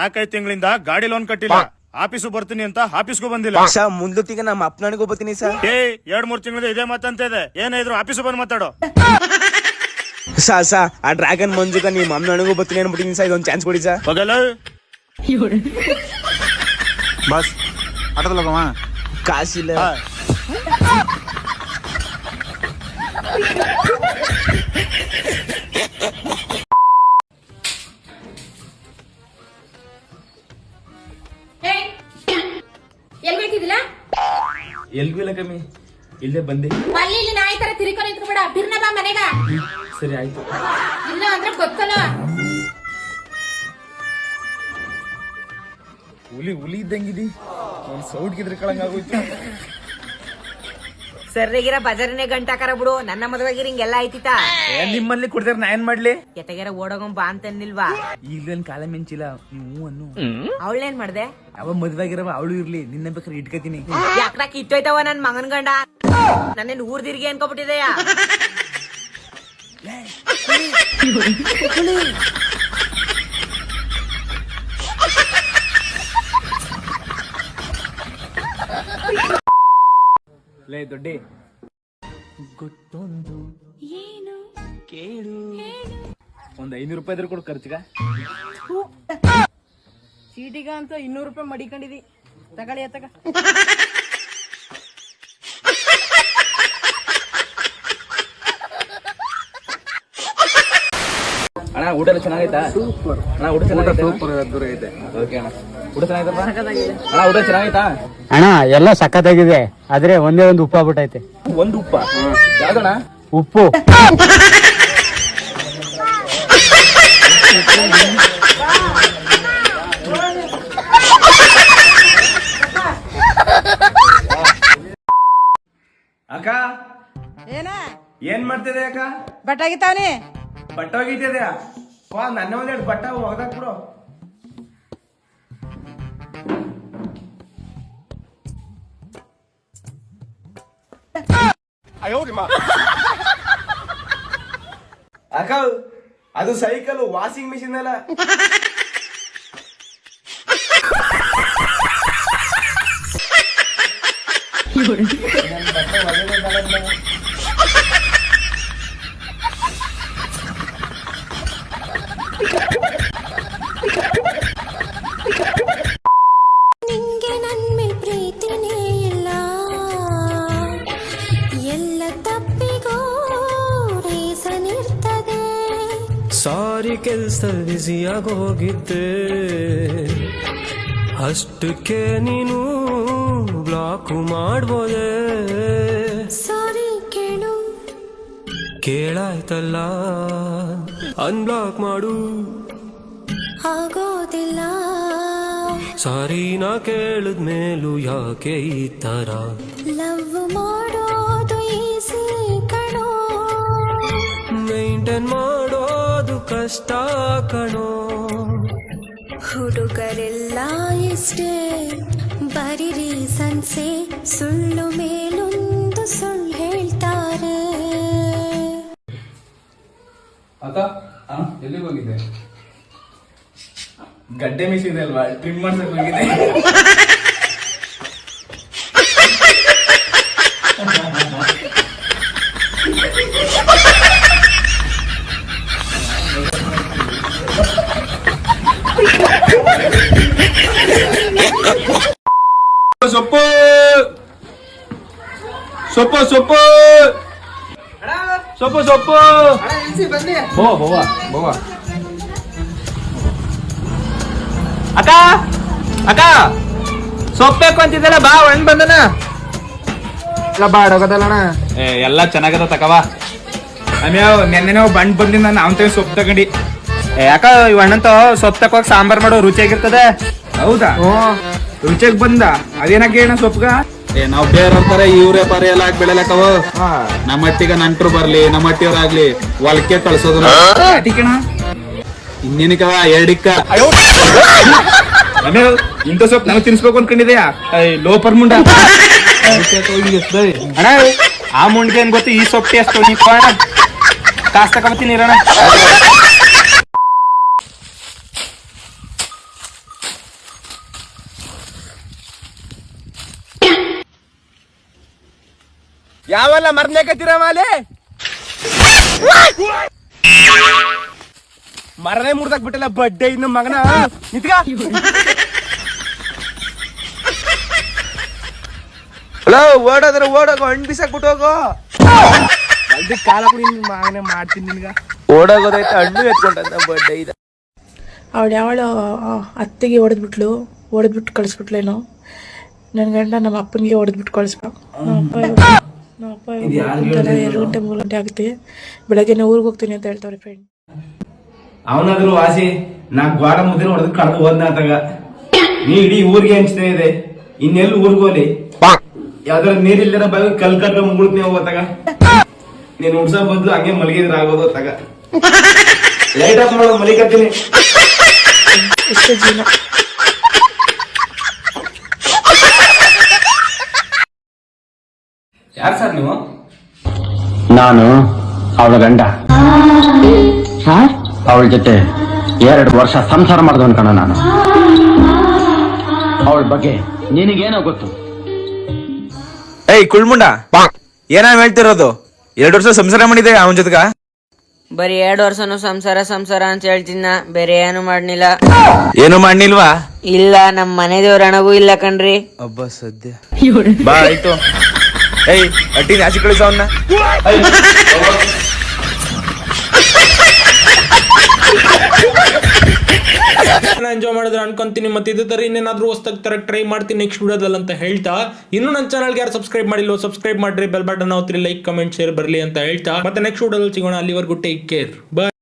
ನಾಲ್ಕೈದು ತಿಂಗಳಿಂದ ಗಾಡಿ ಲೋನ್ ಕಟ್ಟಿಲ್ಲ. ಆಫೀಸ್ ಬರ್ತೀನಿ ಅಂತ ಆಫೀಸ್ಗೂ ಬಂದಿಲ್ಲ. ಮುಂದೆ ತಿಂಗ ನಮ್ಮ ಅಪ್ಪನಿಗೂ ಬರ್ತೀನಿ ಸರ್. ಏ ಎರಡ್ ಮೂರ್ ತಿಂಗಳಿಂದ ಇದೇ ಮಾತಂತ ಇದೆ. ಏನಾದ್ರು ಆಫೀಸ್ ಆಫೀಸು ಬಂದ್ ಮಾತಾಡೋ. ಸಾ ಸಾ ಆ ಡ್ರ್ಯಾಗನ್ ಮಂಜುಗ ನಿಮ್ಮ ಅಮ್ಮನಿಗೂ ಬರ್ತೀನಿ ಅನ್ಬಿಟ್ಟಿನಿ ಸರ್. ಇದೊಂದು ಚಾನ್ಸ್ ಕೊಡಿ ಸರ್. ಹೋಗಲ್ಲ ಬಸ್ ಆಟೋದಲ್ಲಿ ಹೋಗಮ್ಮ ಕಾಸಿಲ್ಲ. ಎಲ್ಗೂ ಇಲ್ಲ ಕಮ್ಮಿ. ಇಲ್ಲೇ ಬಂದೆ. ಅಲ್ಲಿ ಇಲ್ಲಿ ನಾಯಿ ತರ ತಿರ್ಕೊಂಡು ಬಿರ್ನ ಬಾ ಮನೆಗ. ಸರಿ ಆಯ್ತು. ಇಲ್ಲ ಅಂದ್ರೆ ಗೊತ್ತಲ್ಲ. ಹುಲಿ ಹುಲಿ ಇದ್ದಂಗಿದಿ. ಸೌಡ್ ಗಿದ್ರ ಕಳಂಗಾಗೋಯ್ತು. ಸರ್ರಿಗಿರ ಬಜಾರಿನೇ ಗಂಟಾಕರ ಬಿಡು. ನನ್ನ ಮದುವೆಗಿರ ಹಿಂಗೆಲ್ಲ ಐತಿತಾ ನಿಮ್ಮಲ್ಲಿ ಕುಡ್ದಾರ ನಾ ಏನ್ ಮಾಡ್ಲಿ? ಎತ್ತಗೆರ ಓಡೋಗಂ ಬಾ ಅಂತನ್ನಿಲ್ವಾ ಈಗೇನ್ ಕಾಲ ಮಿಂಚಿಲ್ಲ. ನೀವು ಅನ್ನು. ಅವಳೇನ್ ಮಾಡ್ದೆ? ಅವ ಮದ್ವಾಗಿರವ ಅವಳು ಇರ್ಲಿ. ನಿನ್ನ ಬೇಕಾದ್ರೆ ಇಟ್ಕೋತೀನಿ. ಯಾಕ್ರ ಕಿತ್ತೋಯ್ತವ ನನ್ ಮಗನ್ ಗಂಡ? ನನ್ನೇನ್ ಊರ್ ತಿರ್ಗಿ ಅನ್ಕೊಬಿಟ್ಟಿದೆಯಾ? ಲೇ ದೊಡ್ಡಿ. ಗೊತ್ತೊಂದು. ಏನು? ಕೇಳು. ಒಂದ್ ಐನೂರು ರೂಪಾಯಿ ಇದ್ರೆ ಕೊಡು ಖರ್ಚಿಗ. ಚೀಟಿಗ ಅಂತ ಇನ್ನೂರು ರೂಪಾಯಿ ಮಡಿಕೊಂಡಿದಿ. ತಗೊಳ್ಳಿ ಎತ್ತಗ ಅಣ್ಣ ಊಟ ಎಲ್ಲ ಚೆನ್ನಾಗೈತಾ? ಅಣ್ಣ ಊಟ ಚೆನ್ನಾಗೈತೆ? ಸೂಪರ್ ದೂರ ಐತೆ ಓಕೆ ಅಣ್ಣ. ಊಟ ಅಣ್ಣ ಊಟ ಅಣ್ಣ ಎಲ್ಲ ಸಖತ್ತಾಗಿದೆ. ಆದ್ರೆ ಒಂದೇ ಒಂದು ಉಪ್ಪು ಆಗ್ಬಿಟ್ಟೈತೆ. ಒಂದು ಉಪ್ಪ? ಯಾವ್ದಣ್ಣ? ಉಪ್ಪು. ಅಕ್ಕ? ಏನ? ಏನ್ ಮಾಡ್ತಿದೆ ಅಕ್ಕ? ಬಟ್ಟ ಹೋಗಿದ್ಯಾ ನನ್ನ ಒಂದೆರಡು ಬಟ್ಟ ಒಗದಾಕ್ ಬಿಡು. ಅಕ್ಕ ಅದು ಸೈಕಲ್ ವಾಷಿಂಗ್ ಮಿಷಿನ್ ಅಲ್ಲ. ನಿಂಗೆ ಕೆಲ್ಸ ಬ್ಯುಸಿಯಾಗೋಗಿದ್ದೆ ಅಷ್ಟಕ್ಕೆ ನೀನು ಬ್ಲಾಕ್ ಮಾಡ್ಬೋದೆ. ಸಾರಿ ಕೇಳು. ಕೇಳಾಯ್ತಲ್ಲ ಅನ್ಬ್ಲಾಕ್ ಮಾಡು. ಆಗೋದಿಲ್ಲ. ಸಾರಿ ನಾ ಕೇಳಿದ್ಮೇಲೂ ಯಾಕೆ ಈ ತರ? ಲವ್ ಮಾಡೋದು ಈಸಿ ಕಣೋ. ಮೇಂಟೈನ್ ಮಾಡೋದು ಕಷ್ಟ ಕಣೋ. ಹುಡುಗರೆಲ್ಲ ಇಷ್ಟೇ ಬರೀ ಸಂಸೆ ಸುಳ್ಳು ಮೇಲೊಂದು ಸುಳ್ಳು ಹೇಳ್ತಾರೆ. ಅಕ್ಕ ಎಲ್ಲಿಗೆ ಹೋಗಿದ್ದೆ? ಗಡ್ಡೆ ಮಿಷಿನ್ ಅಲ್ವಾ? ಟ್ರಿಮ್ ಮಾಡ್ಸಕ್ ಹೋಗಿದ್ದೆ ಸೊಪ್ಪು ಸೊಪ್ಪು ಸೊಪ್ಪು. ಸೊಪ್ಪು ಸೊಪ್ಪು. ಬೋ ಬೋವಾ ಬೋವಾ ಅಕ್ಕ ಅಕ್ಕ. ಸೊಪ್ಪು ಅಂತಿದ್ದಲ್ಲ ಬಾ ಒಣ್ ಬಂದನ. ಇಲ್ಲ ಬಾಡೋಗದಲ್ಲಣ ಏ ಎಲ್ಲ ಚೆನ್ನಾಗದ ತಕವ ಅಮ್ಯಾವ್ ನೆನ್ನೆ ಬಣ್ಣ ಬಂಡ್ ಅವನ ತಗ ಸೊಪ್ಪು ತಗೊಂಡಿ. ಏ ಯಾಕ ಇವ್ ಸೊಪ್ಪು ತಕೋಕ್ ಸಾಂಬಾರ್ ಮಾಡೋ ರುಚಿಯಾಗಿರ್ತದೆ? ಹೌದಾ? ರುಚಿಯಾಗಿ ಬಂದ? ಅದೇನಾಗ ಸೊಪ್ಪುಗ? ಏ ನಾವ್ ಬೇರೆ ಇವ್ರೇ ಪರಿ ಎಲ್ಲ ಹಾಕಿ ಬೆಳೆಲಕ್ಕವ ನಮ್ಮ ಹಟ್ಟಿಗ ನಂಟ್ರು ಬರ್ಲಿ ನಮ್ಮ ಹಟ್ಟಿಯವ್ರಾಗ್ಲಿ ಹೊಲಕ್ಕೆ ಕಳ್ಸೋದು ಅತಿಕಣ ಇನ್ನೇನಕ್ಕವ ಎರಡಿಕ್ಕ? ಇಂತ ಇಂಥ ಸೊಪ್ಪು ನನಗೆ ತಿನ್ಸ್ಬೇಕು ಅನ್ಕೊಂಡಿದ್ಯಾ? ಲೋಪರ್ ಮುಂಡ. ಅಣ್ಣ ಆ ಮುಂಡ್ಗೆ ಏನ್ ಗೊತ್ತು ಈ ಸೊಪ್ಪು ಟೇಸ್ಟ್ ಕಾಸ್ ತಗೊಂಬತ್ತೀನಿ ಇರೋಣ ಯಾವೆಲ್ಲ ಮರ್ನೇಕತ್ತೀರ ಮಾಲೆ? ಮರನೇ ಮುರ್ದಾಕ್ ಬಿಟ್ಟಲ್ಲ ಬಡ್ಡೆ ಇನ್ನು ಮಗನ? ನಿತ್ಗ ಹಲೋ ಓಡೋದ್ರ ಓಡೋಗೋ ಹಣ್ಣು ಬಿಸಾಕ್ಬಿಟ್ಟು ಹೋಗೋ. ಅಲ್ದಿ ಕಾಲ ಮಗನೇ ಮಾಡ್ತೀನಿ ನಿನ್ಗ. ಓಡೋಗೋದೈತೆ ಹಣ್ಣು ಎತ್ಕೊಂಡ ಬಡ್ಡೆ ಇದೆ. ಅವಳು ಯಾವಳು ಅತ್ತೆಗೆ ಹೊಡೆದ್ಬಿಟ್ಲು ಹೊಡೆದ್ಬಿಟ್ಟು ಕಳಿಸ್ಬಿಟ್ಲೇನೋ ನನ್ನ ಗಂಡ ನಮ್ಮ ಅಪ್ಪನಿಗೆ ಹೊಡೆದ್ಬಿಟ್ಟು ಕಳಿಸ್ಬ ಇವಾಗ ಎರಡು ಗಂಟೆ ಆಗುತ್ತೆ. ಬೆಳಗ್ಗೆನೇ ಊರಿಗೆ ಹೋಗ್ತೀನಿ ಅಂತ ಹೇಳ್ತಾರೆ ಫ್ರೆಂಡ್ ಅವನಾದ್ರು ವಾಸಿ ನಾ ಗ್ವಾಡ ಮುದ್ರೆ ಹೊಡೆದು ಕಳೆದು ಹೋದ್ನ ಆತಾಗ. ನೀ ಇಡೀ ಊರಿಗೆ ಹಂಚ್ತಾ ಇದೆ. ಇನ್ನೆಲ್ಲಿ ಊರ್ಗೋಲಿ ಯಾವ್ದಾರ ನೀರಿಲ್ಲದ ಬಾಯ್ ಕಲ್ ಕಟ್ಟ ಮುಗುಳ್ತೀನಿ ಹೋಗೋತಾಗ ನೀನ್ ಉಡ್ಸೋ ಬದ್ಲು ಹಂಗೆ ಮಲಗಿದ್ರೆ ಆಗೋದು ತಗ ಲೈಟ್ ಆಫ್ ಮಾಡೋ ಮಲಿಕತ್ತೀನಿ ಇಷ್ಟೇ ಜೀವನ. ಯಾರು ಸರ್ ನೀವು? ನಾನು ಅವಳ ಗಂಡ. ಅವಳ ಜೊತೆ ಎರಡು ವರ್ಷ ಸಂಸಾರ ಮಾಡಿದ ಕಣ ನಾನು. ಅವಳ ಬಗ್ಗೆ ನಿನಗೇನೋ ಗೊತ್ತು. ಏಯ್ ಕುಳ್ಮುಂಡ. ಏನಾವ್ ಹೇಳ್ತಿರೋದು? ಎರಡು ವರ್ಷ ಸಂಸಾರ ಮಾಡಿದೆ ಅವನ ಜೊತೆಗ? ಬರೀ ಎರಡು ವರ್ಷನು ಸಂಸಾರ ಸಂಸಾರ ಅಂತ ಹೇಳ್ತಿನ ಬೇರೆ ಏನು ಮಾಡ್ನಿಲ್ಲ. ಏನು ಮಾಡ್ನಿಲ್ವಾ? ಇಲ್ಲ ನಮ್ ಮನೆ ದೇವ್ರ ಅಣಗೂ ಇಲ್ಲ ಕಣ್ರಿ. ಅಬ್ಬ ಸದ್ಯ. ಬಾ ಆಯ್ತು. ಏಯ್ ಅಟ್ಟಿನ ಆಚೆ ಕಳಿಸ ಅವನ್ನ ಎಂಜಾಯ್ ಮಾಡಿದ್ರೆ ಅನ್ಕೊಂತೀನಿ, ಮತ್ತೆ ಇದೇ ತರ ಇನ್ನೇನಾದ್ರೂ ಹೊಸ್ದಾಗಿ ತರ ಟ್ರೈ ಮಾಡ್ತೀನಿ ನೆಕ್ಸ್ಟ್ ವಿಡಿಯೋದಲ್ಲಿ ಅಂತ ಹೇಳ್ತಾ, ಇನ್ನು ನನ್ನ ಚಾನಲ್ಗೆ ಯಾರು ಸಬ್ಸ್ಕ್ರೈಬ್ ಮಾಡಿಲ್ಲ ಸಬ್ಸ್ಕ್ರೈಬ್ ಮಾಡ್ರಿ ಬೆಲ್ ಬಟನ್ ಅವತ್ರಿ ಲೈಕ್ ಕಮೆಂಟ್ ಶೇರ್ ಬರಲಿ ಅಂತ ಹೇಳ್ತಾ, ಮತ್ತೆ ನೆಕ್ಸ್ಟ್ ವಿಡಿಯೋದಲ್ಲಿ ಸಿಗೋಣ, ಅಲ್ಲಿವರೆಗೂ ಟೇಕ್ ಕೇರ್ ಬಾಯ್